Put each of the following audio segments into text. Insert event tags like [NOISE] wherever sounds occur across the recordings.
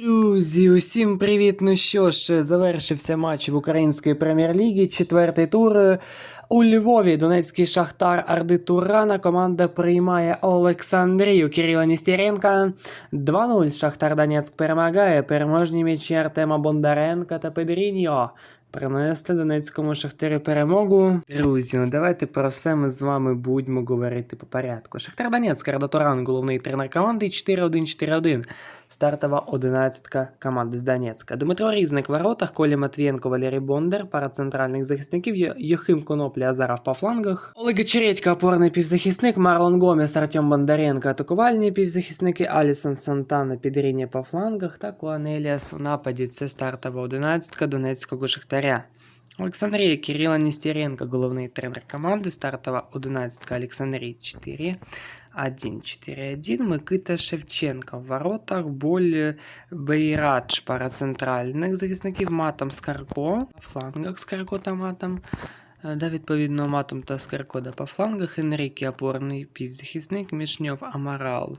Друзі, усім привіт! Ну що ж, завершився матч в українській прем'єр-лігі. Четвертий тур. У Львові Донецький Шахтар Арди Турана. Команда приймає Олександрію Кирила Нестеренка. 2-0 Шахтар Донецьк перемагає. Переможні м'ячі Артема Бондаренка та Педріньо. Принесли Донецькому Шахтарю перемогу. Друзі, ну давайте про все ми з вами будемо говорити по порядку. Шахтар Донецьк, Арда Туран, головний тренер команди 4-1-4-1. Стартова одинадцятка команди з Донецька. Дмитро Різник в воротах, Коля Матвієнко, Валерій Бондар, пара центральних захисників, Юхим Коноплі, Азаров по флангах. Олег Чередько, опорний півзахисник, Марлон Гомес, Артем Бондаренко, атакувальні півзахисники, Алісон Сантана, Підріння по флангах та Куан Еліас у нападі. Це стартова одинадцятка Донецького Шахтаря. Олександрія Кирила Нестеренко, головний тренер команди, стартова одинадцятка Олександрії 4. 1-4-1. Микита Шевченко в воротах. Боль Бейрадж пара захисників. Матом Скарко. На флангах Скарко та матом. Е, Да, відповідно, матом та Скарко да по флангах. Енрікі опорний півзахисник. Мішньов Амарал.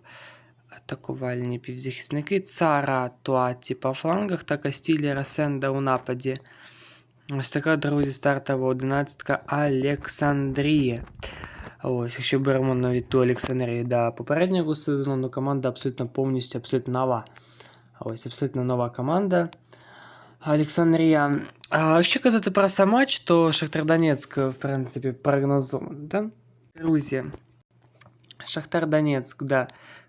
Атакувальні півзахисники. Цара Туаті по флангах та Кастілі Расенда у нападі. Ось така, друзі, стартова одинадцятка Олександрія. Ось, якщо беремо навіть ту Олександрію да, попереднього сезону, команда абсолютно повністю абсолютно нова. Ось, абсолютно нова команда. Олександрія. А якщо казати про сам матч, то Шахтар Донецьк, в принципі, прогнозований, да? Друзі. Шахтар Донецьк, да.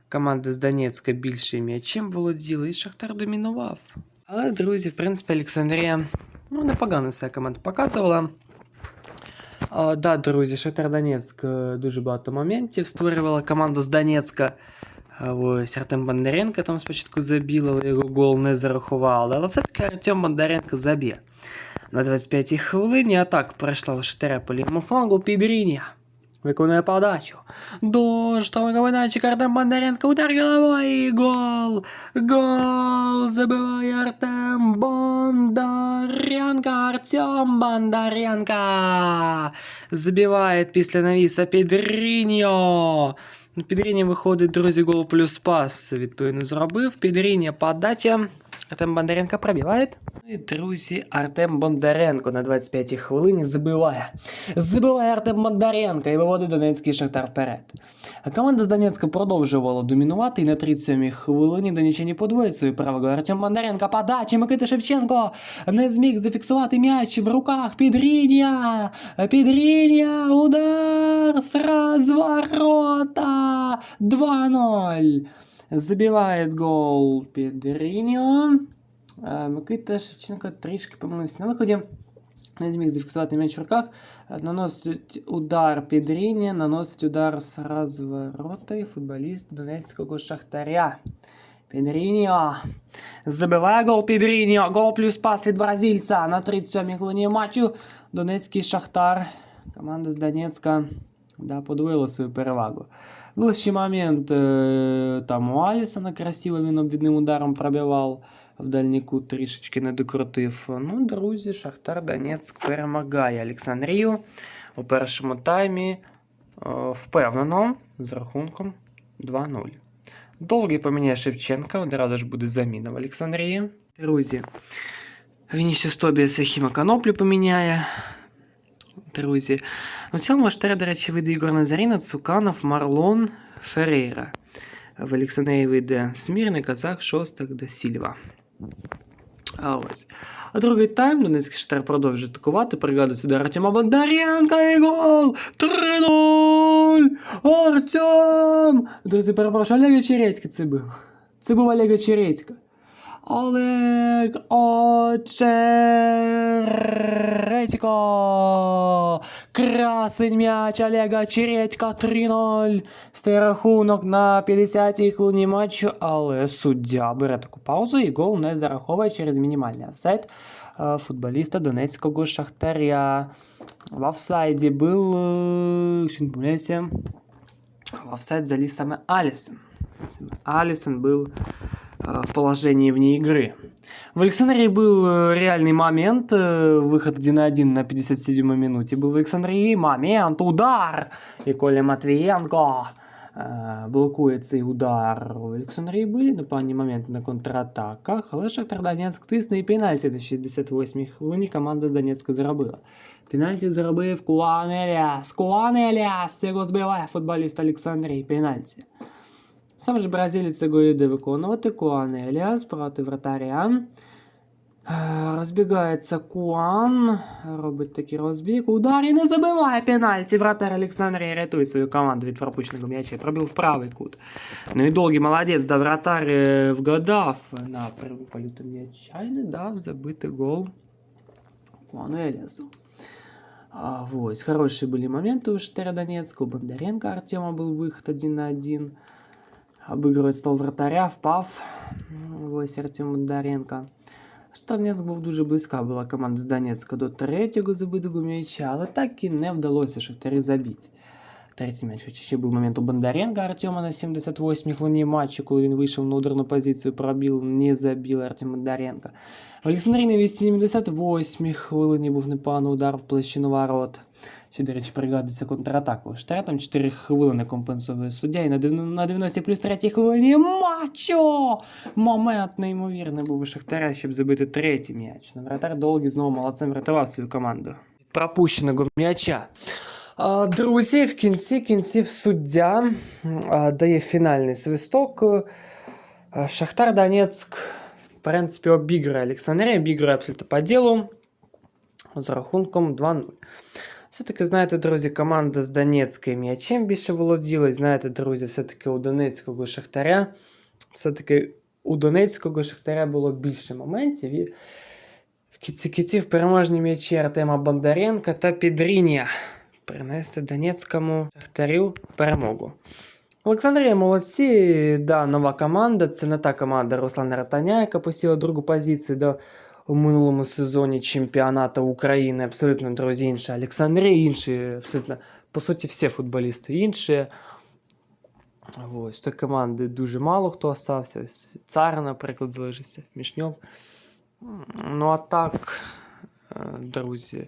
Команда з Донецька більше м'ячем володіла, і Шахтар домінував. Але, друзі, в принципі, Олександрія ну, непогано себе команда показувала. А, да, друзі, Шахтар Донецьк е, дуже багато моментів створювала команда з Донецька. А, Ось Артем Бондаренко там спочатку забіл, але його гол не зарахували. Але все-таки Артем Бондаренко заб'є. На 25-й хвилині атак пройшла у Шахтаря по лівому флангу Підріння. Виконує подачу. До штового майданчика Артем Бондаренко. Удар головой і гол. Гол забиває Артем Бондаренко. Артем Бондаренко. Забиває після навіса Підріньо. Підріння виходить, друзі, гол плюс пас. Відповідно зробив. Підріння подача. Артем Бондаренко пробиває. Ну і, друзі, Артем Бондаренко на 25-й хвилині забиває. Забиває Артем Бондаренко і виводить Донецький Шахтар вперед. А команда з Донецька продовжувала домінувати і на 37-й хвилині Донеччині подвоїть свою перевагу. Артем Бондаренко подача, Микита Шевченко не зміг зафіксувати м'яч в руках Підріння. Підріння, удар з розворота 2-0. Забиває гол Підріньо. Е, Микита Шевченко трішки помилився на виході. Не зміг зафіксувати м'яч в руках. Е, Наносить удар під рівня, наносить удар з розворота і футболіст Донецького Шахтаря. Підріньо. Забиває гол Підріньо. Гол плюс пас від бразильця на 37-й хвилині матчу. Донецький Шахтар. Команда з Донецька Да, подвоїла свою перевагу. Був ще момент е, там у Алісона красиво він обвідним ударом пробивав в дальній кут трішечки не докрутив. Ну, друзі, Шахтар Донецьк перемагає Олександрію у першому таймі е, впевнено з рахунком 2-0. Довгий поміняє Шевченка, одразу ж буде заміна в Олександрії. Друзі, Вінісіус Тобіас і Хіма Коноплю поміняє. Друзі, ну, в цілому Шахтаря, до речі, вийде Ігор Назаріна, Цуканов, Марлон, Ферейра. В Олександрії вийде Смірний, Казах, Шостак да Сільва. А ось. А другий тайм Донецький Шахтар продовжує атакувати, пригадує сюди Артема Бондаренка і гол! 3-0! Артем! Друзі, перепрошую, Олега Чередька це був. Це був Олега Чередька. Олег Очередько! Красень м'яч Олега Чередька 3-0. Стає рахунок на 50-й хвилині матчу, але суддя бере таку паузу і гол не зараховує через мінімальний офсайд е, футболіста Донецького Шахтаря. В офсайді був, е, якщо не помиляюся, в офсайд заліз саме Алісон. Был э, в положении вне игры. В Александрии был э, реальный момент, э, выход 1 на 1 на 57 минуте. Был в Александрии момент, удар! И Коля Матвиенко е, блокує цей удар у Олександрії були на певні моменти на контратаках, але Шахтар Донецьк тисне і пенальті на 68-й хвилині команда з Донецька заробила. Пенальті заробив Куан Еліас. Куан Еліас! Його збиває футболіст Олександрії. Пенальті. Сам же бразилець його йде виконувати. Куан Еліас проти вратаря. Е, Розбігається Куан, робить такий розбіг, удар і не забиває пенальті. Вратар Олександрія рятує свою команду від пропущеного м'яча. Пробив в правий кут. Ну і довгий молодець, да вратар е, вгадав на перву політу м'яча і не дав забити гол Куану Еліасу. А, вот. Хорошие были моменты у Штера Донецка. У Бондаренко Артема был выход один на один. Обыгрывает стол вратаря, впав. Ось Артем Даренко. Штар був дуже близька була команда з Донецька до третього забитого м'яча, але так і не вдалося Шахтарі забити. Третій м'яч, хоча ще був момент у Бондаренка Артема на 78-й хвилині матчу, коли він вийшов на ударну позицію, пробив, не забив Артем Бондаренко. В Олександрії на 78-й хвилині був непоганий удар в площину ворот. Ще, до речі, пригадується контратаку. Штара там 4 хвилини компенсує суддя. І на 90 на 90 плюс 3 хвилині матчо! Момент неймовірний був у Шахтаря, щоб забити третій м'яч. Но вратар довгий знову молодцем врятував свою команду. Пропущеного м'яча. Друзі, в кінці кінців суддя дає фінальний свисток. Шахтар Донецьк, в принципі, обіграє Олександрія, обіграє абсолютно по ділу з рахунком 2-0. Все-таки, знаєте, друзі, команда з Донецька м'ячем більше володіла. Знаєте, друзі, все-таки у Донецького Шахтаря, все-таки у Донецького Шахтаря було більше моментів. І в кінці кінців переможні м'ячі Артема Бондаренка та Підріння принести Донецькому Шахтарю перемогу. Олександрія молодці, да, нова команда. Це не та команда Руслана Ратаня, яка посіла другу позицію до у минулому сезоні чемпіонату України. Абсолютно, друзі, інша. Олександрія інші, абсолютно, по суті, всі футболісти інші. Ось, то команди дуже мало хто остався. Цар, наприклад, залишився, Мішньов. Ну, а так, е, друзі,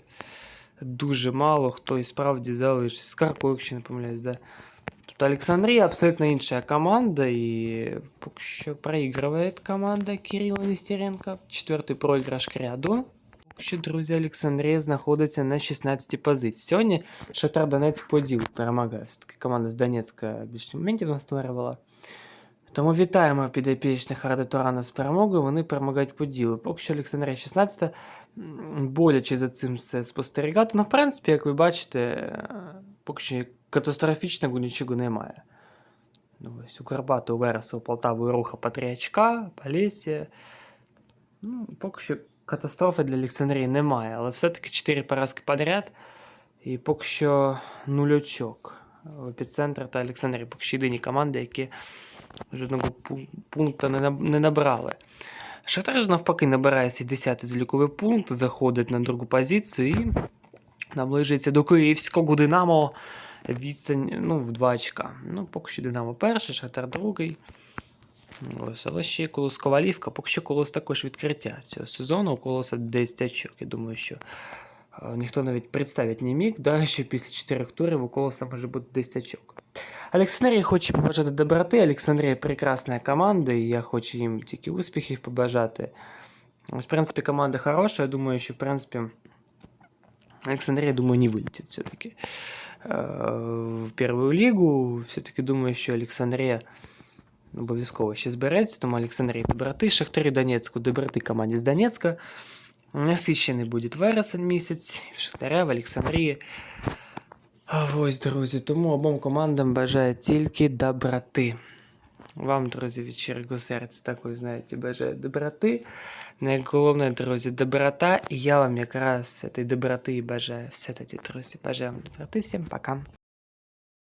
дуже мало хто і справді залишився. Скарко, якщо не помиляюсь, да. Тобто Олександрія абсолютно інша команда, і поки що проігрує команда Кирила Нестеренка. Четвертий проіграш к ряду. Що, друзі, Олександрія знаходиться на 16-й позиції. Сьогодні Шахтар Донецьк по ділу перемагає. Все-таки команда з Донецька більше моментів настворювала. Тому вітаємо підопічних Ради Турана з перемогою. Вони перемагають по ділу. Поки що Олександрія 16 боляче за цим все спостерігати. Ну, в принципі, як ви бачите, е, поки що катастрофічного нічого немає. Ну, ось у Карпати, у Вереса, у Полтави, Руха по 3 очка, Полісся. Ну, поки що катастрофи для Олександрії немає, але все-таки 4 поразки подряд. І поки що нуль очок. В епіцентр та Олександрії поки що єдині команди, які жодного пу- пункту не, набрали. Шахтар ж навпаки набирає свій 10-й заліковий пункт, заходить на другу позицію і наближується до київського Динамо відстань ну, в 2 очка. Ну, поки що Динамо перший, Шахтар другий. Ось, але ще Колос Ковалівка, поки що Колос також відкриття цього сезону. У Колоса 10 очок. Я думаю, що ніхто навіть представити не міг, да, що [LAUGHS] після 4 турів у Колоса може бути 10 очок. Олександрія хоче побажати доброти. Олександрія прекрасна команда, і я хочу їм тільки успіхів побажати. Ось, в принципі, команда хороша. Я думаю, що в принципі Олександрія, думаю, не вилетить все-таки э, в первую лігу. Все-таки думаю, що Олександрія обов'язково ще збереться, тому Олександрія доброти, Шахтарі Донецьку, доброти команді з Донецька. Насищений буде вересень місяць, в Шахтаря, в Олександрії. А ось, друзі, тому обом командам бажаю тільки доброти. Вам, друзі, від щирого серця знаєте, бажаю доброти. Найголовне, друзі, доброта. І я вам якраз цієї доброти і бажаю. Все тоді, друзі, бажаю вам доброти. Всім пока.